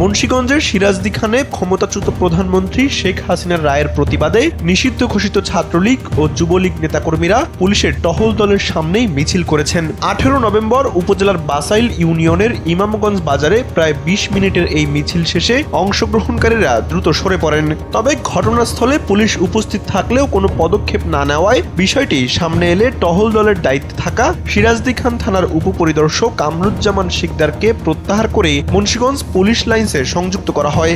মুন্সীগঞ্জের সিরাজদি খানে ক্ষমতাচ্যুত প্রধানমন্ত্রী শেখ হাসিনার রায়ের প্রতিবাদে নিষিদ্ধ ঘোষিত ছাত্রলীগ ও যুবলীগ নেতাকর্মীরা পুলিশের টহল দলের সামনেই মিছিল করেছেন। আঠেরো নভেম্বর উপজেলার বাসাইল ইউনিয়নের ইমামগঞ্জ বাজারে প্রায় বিশ মিনিটের এই মিছিল শেষে অংশগ্রহণকারীরা দ্রুত সরে পড়েন। তবে ঘটনাস্থলে পুলিশ উপস্থিত থাকলেও কোনো পদক্ষেপ না নেওয়ায় বিষয়টি সামনে এলে টহল দলের দায়িত্বে থাকা সিরাজদি খান থানার উপপরিদর্শক কামরুজ্জামান শিকদারকে প্রত্যাহার করে মুন্সীগঞ্জ পুলিশ লাইন্সে সংযুক্ত করা হয়।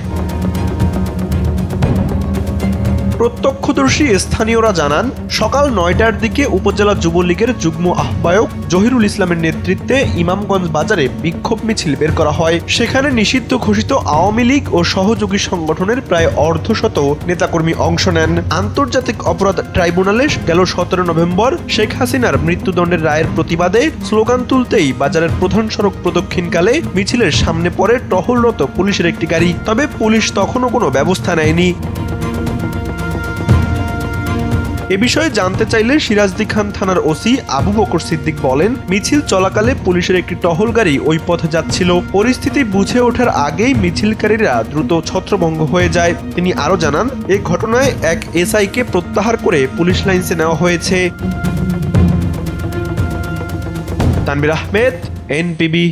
প্রত্যক্ষদর্শী স্থানীয়রা জানান, সকাল নয়টার দিকে উপজেলা যুবলীগের যুগ্ম আহ্বায়ক জহিরুল ইসলামের নেতৃত্বে ইমামগঞ্জ বাজারে বিক্ষোভ মিছিল বের করা হয়। সেখানে নিষিদ্ধ ঘোষিত আওয়ামী লীগ ও সহযোগী সংগঠনের প্রায় অর্ধশত নেতাকর্মী অংশ নেন। আন্তর্জাতিক অপরাধ ট্রাইব্যুনালে গেল সতেরো নভেম্বর শেখ হাসিনার মৃত্যুদণ্ডের রায়ের প্রতিবাদে স্লোগান তুলতেই বাজারের প্রধান সড়ক প্রদক্ষিণকালে মিছিলের সামনে পড়ে টহলরত পুলিশের একটি গাড়ি। তবে পুলিশ তখনও কোনো ব্যবস্থা নেয়নি। এ বিষয়ে জানতে চাইলে সিরাজদি খান থানার ওসি আবু বকর সিদ্দিক বলেন, মিছিল চলাকালে পুলিশের একটি টহল গাড়ি ওই পথে যাচ্ছিল। পরিস্থিতি বুঝে ওঠার আগেই মিছিলকারীরা দ্রুত ছত্রভঙ্গ হয়ে যায়। তিনি আরও জানান, এ ঘটনায় এক এসআইকে প্রত্যাহার করে পুলিশ লাইন্সে নেওয়া হয়েছে। তানবির আহমেদ এনপিবি